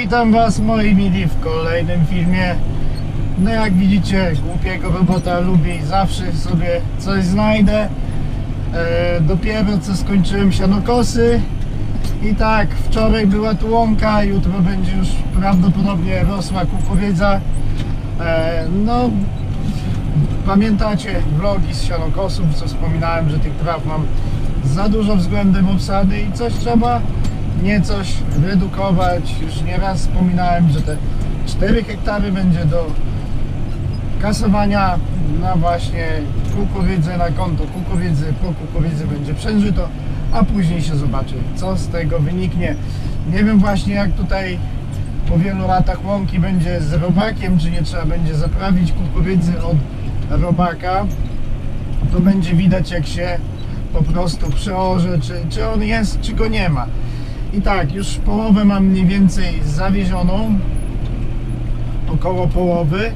Witam Was moi mili w kolejnym filmie. No jak widzicie, głupiego robota lubi zawsze sobie coś znajdę. E, dopiero co skończyłem sianokosy. I tak, wczoraj była tu łąka, jutro będzie już prawdopodobnie rosła kukurydza. E, no, pamiętacie vlogi z sianokosów, co wspominałem, że tych traw mam za dużo względem obsady i coś trzeba nie coś redukować. Już nieraz wspominałem, że te 4 hektary będzie do kasowania na właśnie kukurydzę, na konto kukurydzy, po kukurydzy będzie przężyto, a później się zobaczy, co z tego wyniknie. Nie wiem właśnie jak tutaj po wielu latach łąki będzie z robakiem, czy nie trzeba będzie zaprawić kukurydzy od robaka. To będzie widać jak się po prostu przeorze, czy, czy on jest, czy go nie ma. I tak, już połowę mam mniej więcej zawiezioną, około połowy.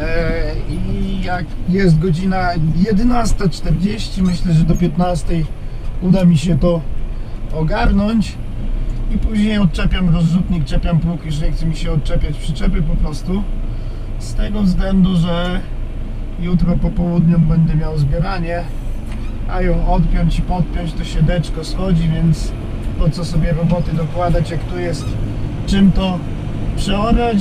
E, I jak jest godzina 11.40, myślę, że do 15.00 uda mi się to ogarnąć. I później odczepiam rozrzutnik, czepiam już nie chce mi się odczepiać przyczepy po prostu. Z tego względu, że jutro po południu będę miał zbieranie, a ją odpiąć i podpiąć to siedeczko schodzi, więc po co sobie roboty dokładać, jak tu jest czym to przeorać.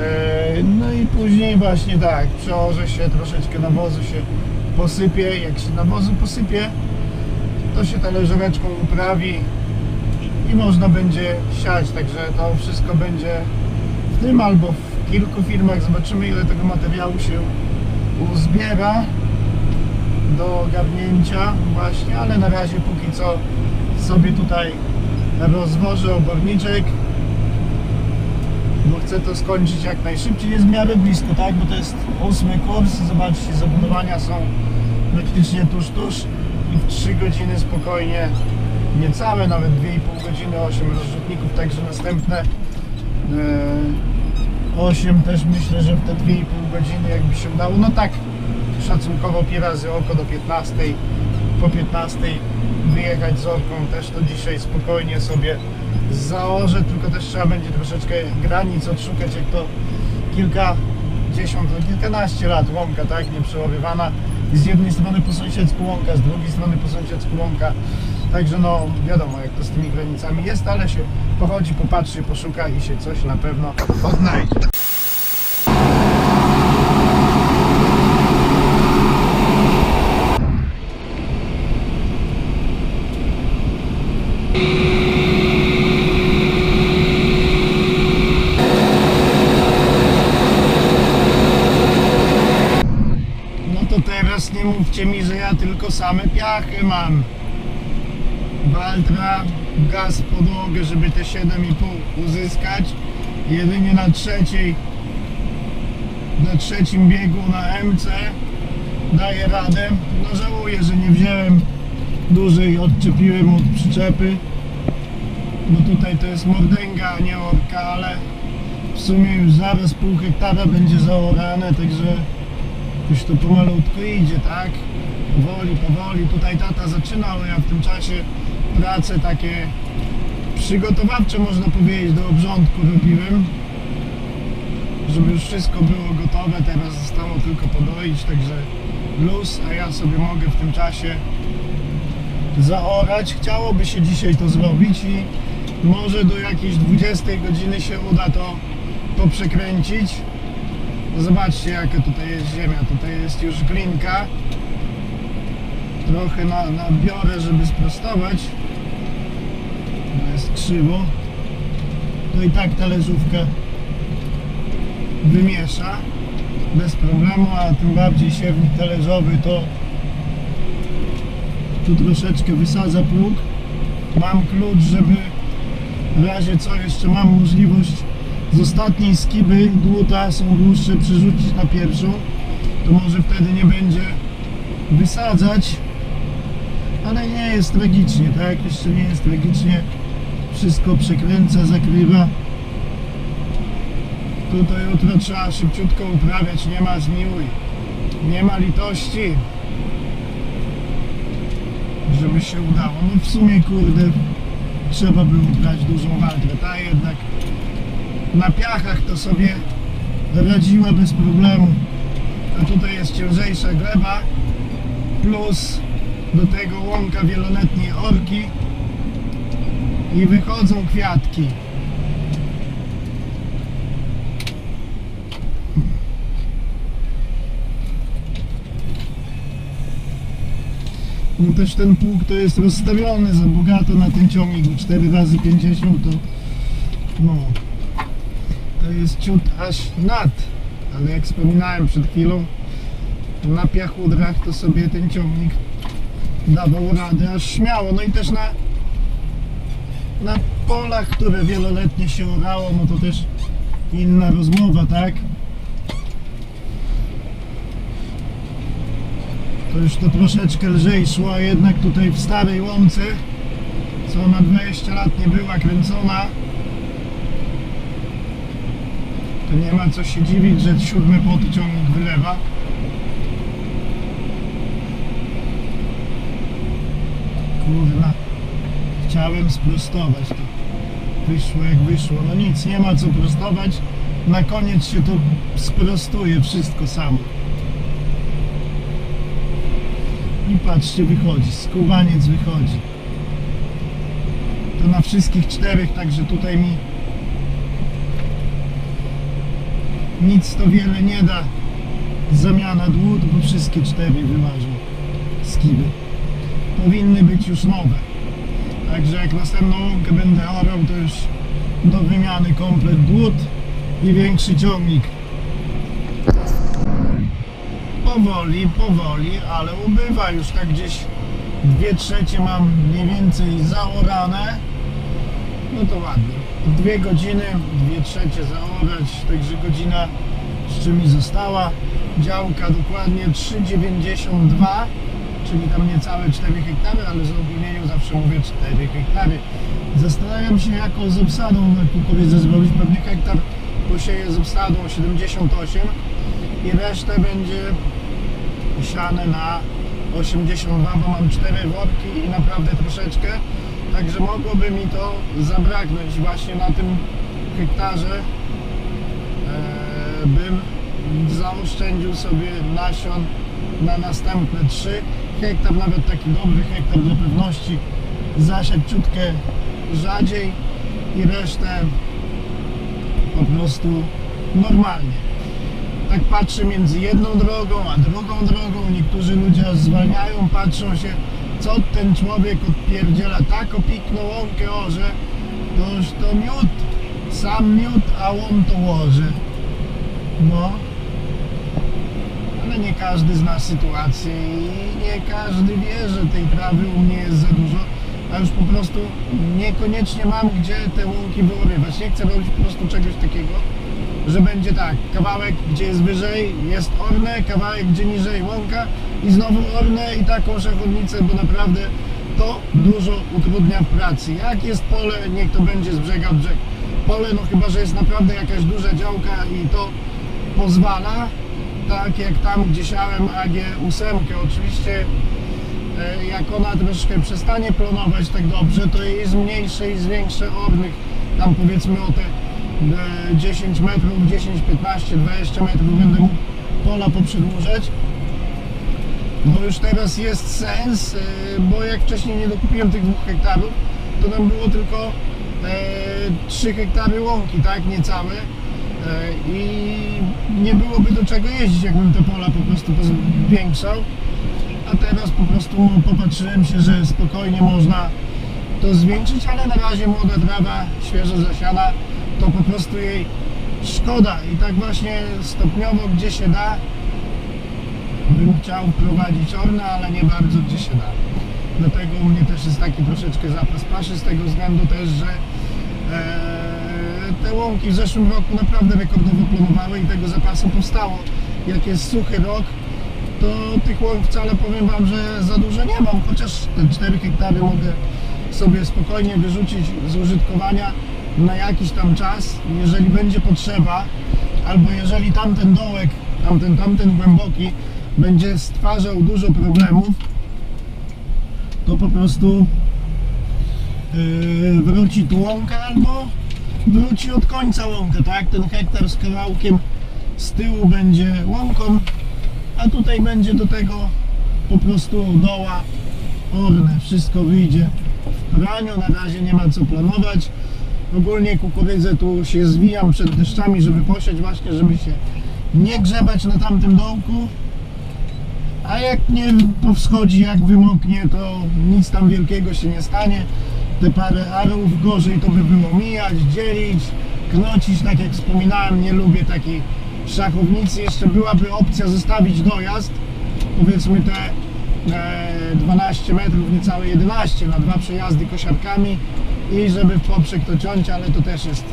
Eee, No i później właśnie tak, przełożę się, troszeczkę nawozu się posypie. Jak się nawozu posypie, to się talerzóweczką uprawi i można będzie siać. Także to wszystko będzie w tym albo w kilku firmach. Zobaczymy ile tego materiału się uzbiera do ogarnięcia właśnie, ale na razie póki co sobie tutaj rozwożę oborniczek bo chcę to skończyć jak najszybciej, jest w miarę blisko, tak, bo to jest ósmy kurs, zobaczcie, zabudowania są praktycznie tuż, tuż i w 3 godziny spokojnie, niecałe, nawet 2,5 godziny, 8 rozrzutników, także następne e, 8 też myślę, że w te 2,5 godziny jakby się udało, no tak szacunkowo pi razy oko do 15, po 15 wyjechać z orką, też to dzisiaj spokojnie sobie założę, tylko też trzeba będzie troszeczkę granic odszukać, jak to kilkadziesiąt, no kilkanaście lat łąka, tak, nieprzeławywana. Z jednej strony po sąsiedzku łąka, z drugiej strony po sąsiedzku łąka. Także no wiadomo jak to z tymi granicami jest, ale się pochodzi, popatrzy, poszuka i się coś na pewno odnajdzie. No to teraz nie mówcie mi, że ja tylko same piachy mam. Waltra, gaz podłogę, żeby te 7,5 uzyskać. Jedynie na trzeciej, na trzecim biegu na MC daję radę. No żałuję, że nie wziąłem dużej, odczepiłem od przyczepy. Bo tutaj to jest mordęga, a nie orka, ale w sumie już zaraz pół hektara będzie zaorane, także już to pomalutko idzie, tak? Powoli, powoli. Tutaj tata zaczynał, ja w tym czasie prace takie przygotowawcze, można powiedzieć, do obrządku robiłem. Żeby już wszystko było gotowe, teraz zostało tylko podoić, także luz, a ja sobie mogę w tym czasie zaorać. Chciałoby się dzisiaj to zrobić i może do jakiejś 20 godziny się uda to, to przekręcić. Zobaczcie jaka tutaj jest ziemia, tutaj jest już glinka. Trochę na, nabiorę, żeby sprostować. No jest krzywo. To i tak talerzówka wymiesza bez problemu, a tym bardziej siewnik talerzowy to tu troszeczkę wysadza pług. Mam klucz, żeby w razie co jeszcze mam możliwość z ostatniej skiby dłuta są dłuższe przerzucić na pierwszą to może wtedy nie będzie wysadzać. Ale nie jest tragicznie tak? Jeszcze nie jest tragicznie. Wszystko przekręca, zakrywa. Tutaj jutro trzeba szybciutko uprawiać. Nie ma zmiłuj. Nie ma litości żeby się udało. No w sumie kurde trzeba było brać dużą walkę. Ta jednak na piachach to sobie radziła bez problemu. A tutaj jest ciężejsza gleba plus do tego łąka wieloletniej orki i wychodzą kwiatki. No też ten pług to jest rozstawiony za bogato na ten ciągnik, bo 4 razy 50 to no jest ciut aż nad, ale jak wspominałem przed chwilą na piachudrach to sobie ten ciągnik dawał radę aż śmiało, no i też na na polach, które wieloletnie się orało, no to też inna rozmowa, tak? To już to troszeczkę lżej szło, a jednak tutaj w starej łące, co na 20 lat nie była kręcona, to nie ma co się dziwić, że siódmy płoty ciągnik wylewa. Kurwa, chciałem sprostować to. Wyszło jak wyszło, no nic, nie ma co prostować. Na koniec się to sprostuje wszystko samo. I patrzcie, wychodzi, skubaniec wychodzi. To na wszystkich czterech, także tutaj mi nic to wiele nie da. Zamiana dłut, bo wszystkie cztery wyłażą skiby. Powinny być już nowe. Także jak następną łąkę będę orał, to już do wymiany komplet dłut i większy ciągnik. Powoli, powoli, ale ubywa już tak gdzieś dwie trzecie mam mniej więcej zaorane. No to ładnie. Dwie godziny, dwie trzecie zaorać, także godzina jeszcze mi została. Działka dokładnie 3,92 czyli tam niecałe 4 hektary, ale z ogólnieniu zawsze mówię 4 hektary. Zastanawiam się jaką z obsadą kukurydzę zrobić, pewnie hektar posieję z obsadą 78 i resztę będzie siane na 82, bo mam 4 worki i naprawdę troszeczkę, także mogłoby mi to zabraknąć właśnie na tym hektarze e, bym zaoszczędził sobie nasion na następne 3 hektar, nawet taki dobry hektar dla pewności zasiać ciutkę rzadziej i resztę po prostu normalnie. Tak patrzę między jedną drogą a drugą drogą, niektórzy ludzie zwalniają, patrzą się co ten człowiek odpierdziela, tak opikną łąkę orze, to już to miód, sam miód, a on to łoży. No, ale nie każdy zna sytuację i nie każdy wie, że tej trawy u mnie jest za dużo, a już po prostu niekoniecznie mam gdzie te łąki wyorywać. Nie chcę robić po prostu czegoś takiego, że będzie tak, kawałek gdzie jest wyżej jest orne, kawałek gdzie niżej łąka i znowu orne i taką szachownicę, bo naprawdę to dużo utrudnia w pracy. Jak jest pole, niech to będzie z brzega w brzeg. Pole, no chyba, że jest naprawdę jakaś duża działka i to pozwala, tak jak tam, gdzie siałem AG8, oczywiście e, jak ona troszkę przestanie plonować tak dobrze, to jej zmniejszę i zwiększę ornych, tam powiedzmy o te e, 10 metrów, 10, 15, 20 metrów będę mógł pola poprzedłużać. Bo już teraz jest sens, e, bo jak wcześniej nie dokupiłem tych dwóch hektarów, to nam było tylko e, 3 hektary łąki, tak, niecałe. E, i nie byłoby do czego jeździć, jakbym te pola po prostu zwiększał. A teraz po prostu popatrzyłem się, że spokojnie można to zwiększyć, ale na razie młoda trawa, świeżo zasiana, to po prostu jej szkoda i tak właśnie stopniowo gdzie się da bym chciał wprowadzić orna, ale nie bardzo gdzie się da. Dlatego u mnie też jest taki troszeczkę zapas paszy z tego względu też, że e, te łąki w zeszłym roku naprawdę rekordowo plonowały i tego zapasu powstało. Jak jest suchy rok, to tych łąk wcale powiem Wam, że za dużo nie mam, chociaż te 4 hektary mogę sobie spokojnie wyrzucić z użytkowania na jakiś tam czas, jeżeli będzie potrzeba, albo jeżeli tamten dołek, tamten, tamten głęboki będzie stwarzał dużo problemów, to po prostu yy, wróci tu łąka albo wróci od końca łąkę, tak? Ten hektar z kawałkiem z tyłu będzie łąką, a tutaj będzie do tego po prostu doła orne. Wszystko wyjdzie w raniu, na razie nie ma co planować. Ogólnie kukurydzę tu się zwijam przed deszczami, żeby posiać właśnie, żeby się nie grzebać na tamtym dołku. A jak nie powschodzi, jak wymoknie, to nic tam wielkiego się nie stanie. Te parę arów gorzej to by było mijać, dzielić, knocić, tak jak wspominałem, nie lubię takiej szachownicy. Jeszcze byłaby opcja zostawić dojazd, powiedzmy te e, 12 metrów, niecałe 11 na dwa przejazdy kosiarkami i żeby w poprzek to ciąć, ale to też jest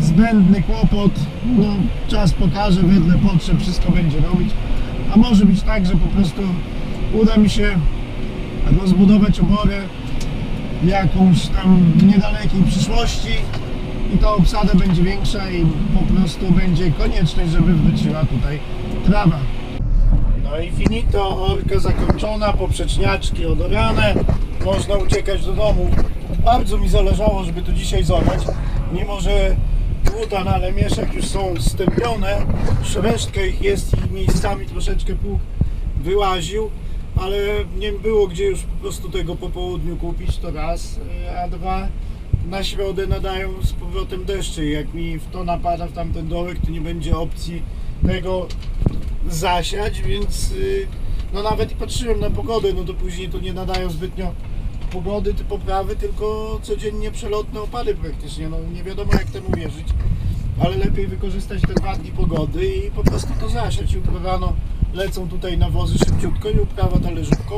zbędny kłopot. No, czas pokaże, wedle potrzeb wszystko będzie robić. A może być tak, że po prostu uda mi się rozbudować oborę w jakąś tam niedalekiej przyszłości i ta obsada będzie większa i po prostu będzie konieczność, żeby wróciła tutaj trawa. No i finito, orka zakończona, poprzeczniaczki odorane, można uciekać do domu. Bardzo mi zależało, żeby to dzisiaj zorać, mimo że dłuta na lemieszek już są stępione, resztka ich jest i miejscami troszeczkę pług wyłaził, ale nie było gdzie już po prostu tego po południu kupić, to raz, a dwa, na środę nadają z powrotem deszcze. Jak mi w to napada w tamten dołek, to nie będzie opcji tego zasiać, więc y, no nawet i patrzyłem na pogodę, no to później to nie nadają zbytnio pogody, ty poprawy, tylko codziennie przelotne opady praktycznie, no nie wiadomo jak temu wierzyć, ale lepiej wykorzystać te dwa dni pogody i po prostu to zasiać. Jutro rano lecą tutaj nawozy szybciutko i uprawa talerzówką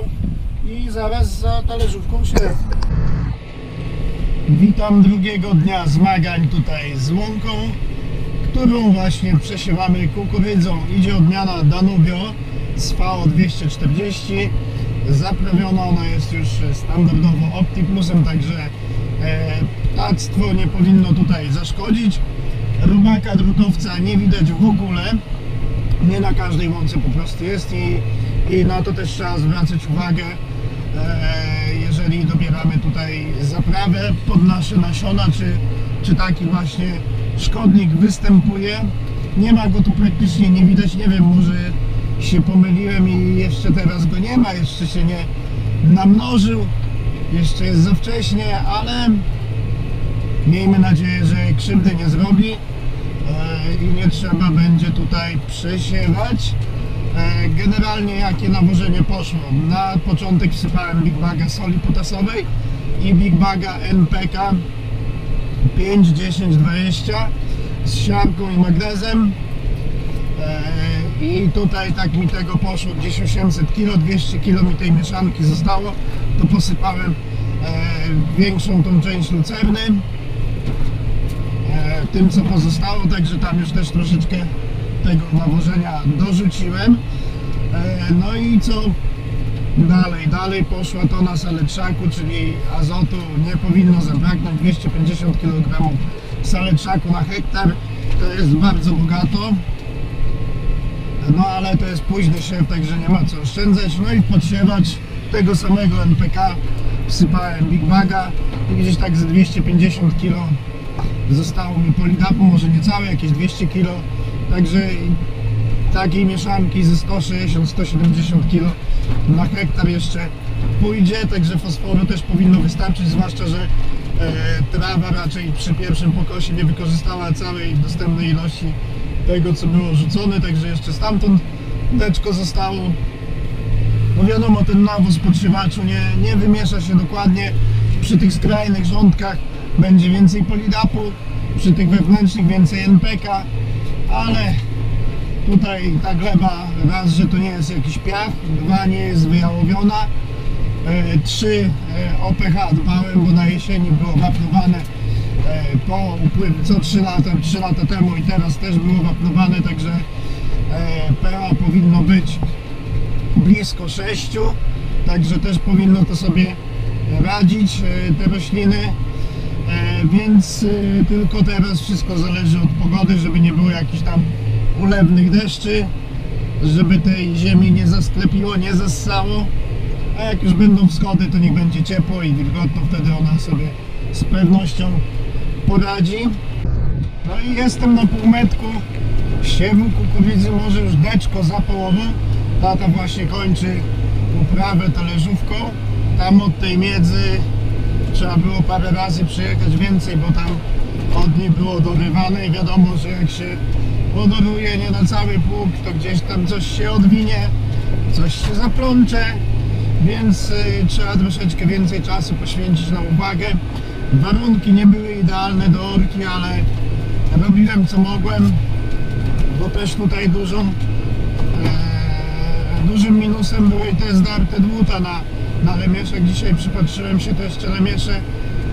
i zaraz za talerzówką się Witam drugiego dnia zmagań tutaj z łąką, którą właśnie przesiewamy kukurydzą. Idzie odmiana Danubio z VO240. Zaprawiona ona jest już standardowo Optiplusem, także e, ptactwo nie powinno tutaj zaszkodzić. Robaka drutowca nie widać w ogóle. Nie na każdej łące po prostu jest i, i na to też trzeba zwracać uwagę e, jeżeli dobieramy tutaj zaprawę pod nasze nasiona, czy, czy taki właśnie szkodnik występuje. Nie ma go tu praktycznie, nie widać, nie wiem, może się pomyliłem i jeszcze teraz go nie ma, jeszcze się nie namnożył, jeszcze jest za wcześnie, ale miejmy nadzieję, że krzywdy nie zrobi e, i nie trzeba będzie tutaj przesiewać. E, Generalnie jakie nawożenie poszło? Na początek wsypałem Big Baga soli potasowej i Big Baga NPK 5, 10, 20 z siarką i magnezem. I tutaj tak mi tego poszło gdzieś 800 kg, 200 kg mi tej mieszanki zostało. To posypałem e, większą tą część lucerny e, tym co pozostało, także tam już też troszeczkę tego nawożenia dorzuciłem. E, No i co dalej? Dalej poszła tona saletrzaku, czyli azotu nie powinno zabraknąć 250 kg saletrzaku na hektar. To jest bardzo bogato. No ale to jest późny siew, także nie ma co oszczędzać. No i podsiewacz tego samego NPK wsypałem Big Baga i gdzieś tak ze 250 kg zostało mi polidapu, może niecałe, jakieś 200 kg. Także takiej mieszanki ze 160-170 kg na hektar jeszcze pójdzie, także fosforu też powinno wystarczyć, zwłaszcza, że e, trawa raczej przy pierwszym pokosie nie wykorzystała całej dostępnej ilości tego, co było rzucone, także jeszcze stamtąd deczko zostało. No wiadomo, ten nawóz podsiewaczu nie, nie wymiesza się dokładnie. Przy tych skrajnych rządkach będzie więcej polidapu, przy tych wewnętrznych więcej NPK, ale tutaj ta gleba, raz, że to nie jest jakiś piach, dwa, nie jest wyjałowiona, e, trzy, e, o pH dbałem, bo na jesieni było wapnowane po upływie, co 3 lata, 3 lata temu i teraz też było wapnowane, także e, pH powinno być blisko 6, także też powinno to sobie radzić e, te rośliny. E, Więc e, tylko teraz wszystko zależy od pogody, żeby nie było jakichś tam ulewnych deszczy, żeby tej ziemi nie zasklepiło, nie zassało. A jak już będą wschody, to niech będzie ciepło i wilgotno, wtedy ona sobie z pewnością poradzi. No i jestem na półmetku siewu kukurydzy, może już deczko za połową. Tata właśnie kończy uprawę talerzówką. Tam od tej miedzy trzeba było parę razy przyjechać więcej, bo tam od niej było dorywane i wiadomo, że jak się podoruje nie na cały pług, to gdzieś tam coś się odwinie, coś się zaplącze, więc trzeba troszeczkę więcej czasu poświęcić na uwagę. Warunki nie były idealne do orki, ale robiłem co mogłem, bo też tutaj dużą, e, dużym minusem były te zdarte dłuta na, na lemieszek. Dzisiaj przypatrzyłem się, to jeszcze lemiesze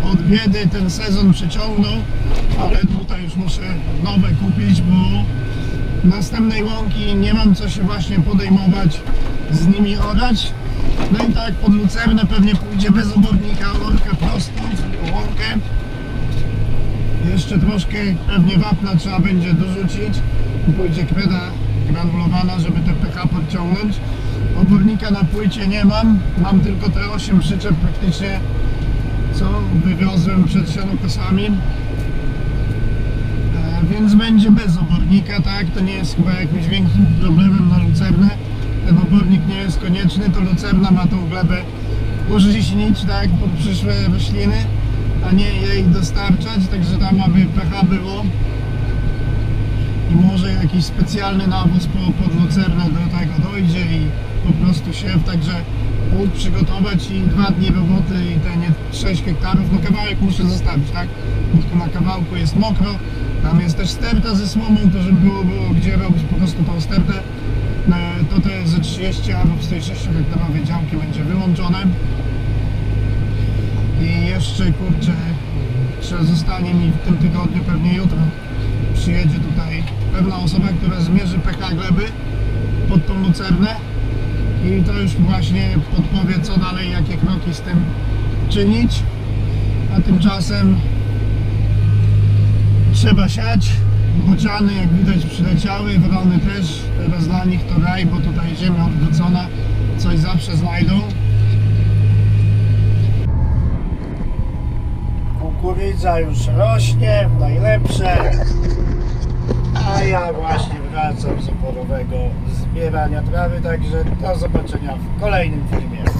od biedy ten sezon przeciągnął, ale tutaj już muszę nowe kupić, bo następnej łąki nie mam co się właśnie podejmować z nimi orać. No i tak pod lucernę pewnie pójdzie bez obornika, orkę prostą, łąkę. Jeszcze troszkę pewnie wapna trzeba będzie dorzucić i pójdzie kreda granulowana, żeby te pH podciągnąć. Obornika na płycie nie mam, mam tylko te 8 przyczep praktycznie, co wywiozłem przed sianokosami. E, Więc będzie bez obornika, tak? To nie jest chyba jakimś większym problemem na lucernę. Ten nie jest konieczny, to lucerna ma tą glebę użyźnić, tak? Pod przyszłe rośliny a nie jej dostarczać, także tam aby pH było i może jakiś specjalny nawóz po, pod lucernę do tego dojdzie i po prostu siew, także pług przygotować i dwa dni roboty i te nie 6 hektarów, no kawałek muszę zostawić, tak? Bo na kawałku jest mokro, tam jest też sterta ze słomą, to żeby było, było gdzie robić po prostu tą stertę, E, to te ze 30 albo z tej 6 hektarowej działki będzie wyłączone. I jeszcze kurczę, jeszcze zostanie mi w tym tygodniu, pewnie jutro przyjedzie tutaj pewna osoba, która zmierzy pH gleby pod tą lucernę i to już właśnie podpowie co dalej, jakie kroki z tym czynić. A tymczasem trzeba siać. Bociany jak widać przyleciały, wrony też. Teraz dla nich to raj, bo tutaj ziemia odwrócona, coś zawsze znajdą. Kukurydza już rośnie, najlepsze. A ja właśnie wracam z oporowego zbierania trawy, także do zobaczenia w kolejnym filmie.